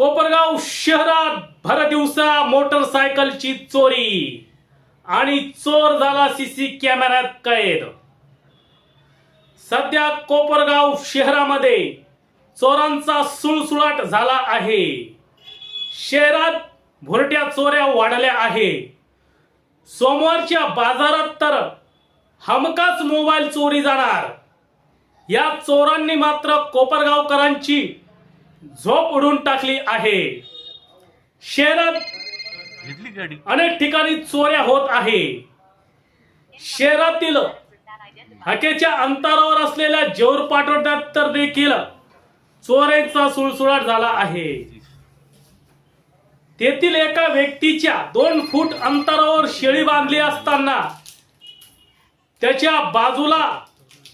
कोपरगाव शहरात भर दिवसा मोटरसायकलची चोरी आणि चोर झाला सीसी कॅमेऱ्यात कैद. सध्या कोपरगाव शहरामध्ये चोरांचा सुळसुळाट झाला आहे. शहरात भुरट्या चोऱ्या वाढल्या आहे. सोमवारच्या बाजारात तर हमकाच मोबाईल चोरी जाणार. या चोरांनी मात्र कोपरगावकरांची झोप उडून टाकली आहे. शहरात अनेक ठिकाणी चोऱ्या होत आहे. शहरातील हाकेच्या अंतरावर असलेल्या जेऊर पाटोट्यात तर देखील चोऱ्यांचा सुळसुळाट झाला आहे. तेथील एका व्यक्तीच्या दोन फूट अंतरावर शेळी बांधली असताना त्याच्या बाजूला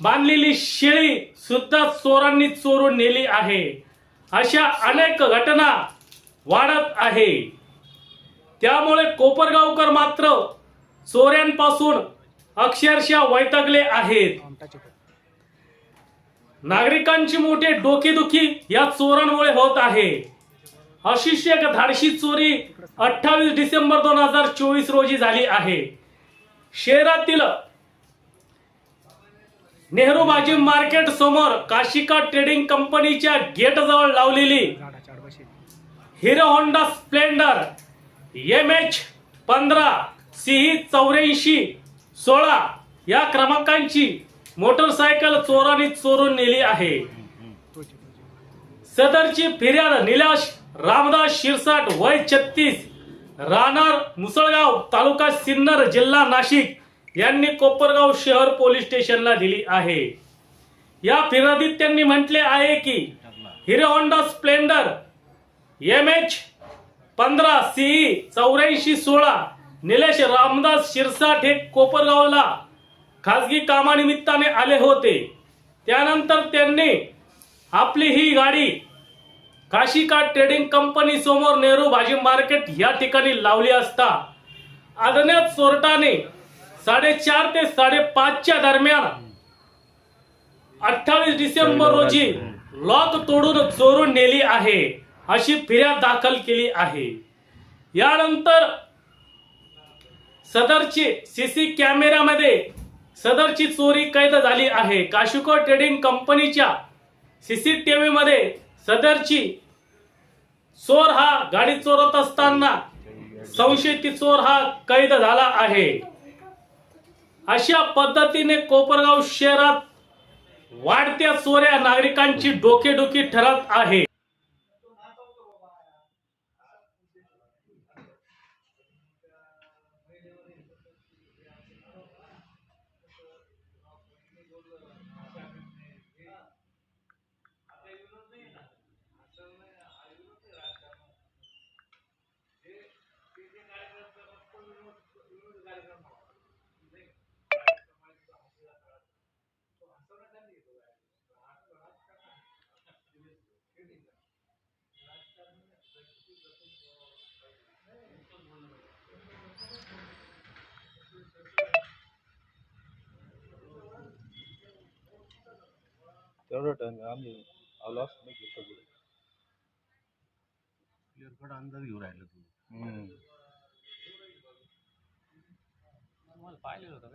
बांधलेली शेळी सुद्धा चोरांनी चोरून नेली आहे. अशा अनेक घटना वाढत आहे. त्यामुळे कोपरगावकर मात्र चोऱ्यांपासून अक्षरशः वैतागले आहेत. नागरिकांची मोठी डोकेदुखी या चोरांमुळे होत आहे. अशी एक धाडशी चोरी अठ्ठावीस डिसेंबर दोन हजार चोवीस रोजी झाली आहे. शहरातील नेहरू भाजी मार्केट समोर काशिका ट्रेडिंग कंपनीच्या गेट जवळ लावलेली Hero Honda Splendor M H पंधरा सीही चौऱ्याऐंशी सोळा या क्रमांकांची मोटरसायकल चोरांनी चोरून नेली आहे. सदरची फिर्याद निलाश रामदास शिरसाट वय छत्तीस राहणार मुसळगाव तालुका सिन्नर जिल्हा नाशिक. यांनी कोपरगाव शहर पोलीस स्टेशनला दिली आहे. या फिर्यादीत त्यांनी म्हटले आहे की Hero Honda Splendor M H पंधरा सीई चौऱ्याऐंशी सोळा निलेश रामदास शिरसाट हे कोपरगावला खासगी कामानिमित्ताने आले होते. त्यानंतर त्यांनी आपली ही गाडी काशिका ट्रेडिंग कंपनी समोर नेहरू भाजी मार्केट या ठिकाणी लावली असता. अज्ञात चोरटाने साडेचार ते साडेपाचच्या दरम्यान अठ्ठावीस डिसेंबर रोजी लॉक तोडून चोरून नेली आहे अशी फिर्याद दाखल केली आहे. यानंतर सदरची सीसी कॅमेऱ्यामध्ये सदरची चोरी कैद झाली आहे. काशिको ट्रेडिंग कंपनीच्या सीसीटीव्ही मध्ये सदरची चोर हा गाडी चोरत असताना संशयित चोर हा कैद झाला आहे. अशा पद्धतीने कोपरगाव शहरात वाढत्या चोऱ्या नागरिकांची डोकेडोकी ठरत आहे. तेवढा टाइम आम्ही आलो असतो ना घेतो पुढे. क्लिअर कट अंदाज घेऊन राहिलं तू हम्म. मला पाहिलेलं होतं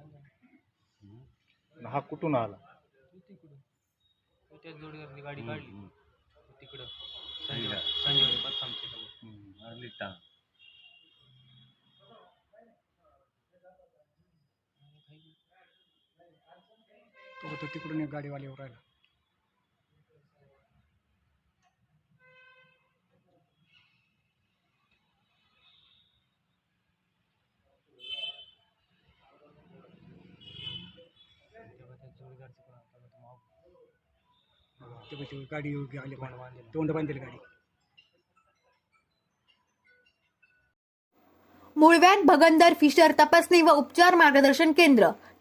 का? हा कुठून आला? तू तिकडं तू त्याच जोडीवरली गाडी काढली. तिकडं. संजय संजय समोर. तो तो तिकडून एक गाडीवाले येऊ राहिला. ते गाडी योग्य आली तोंड बांधलेलं. तोंड गाडी. मुळव्यान भगंदर फिशर तपासणी व उपचार मार्गदर्शन केंद्र.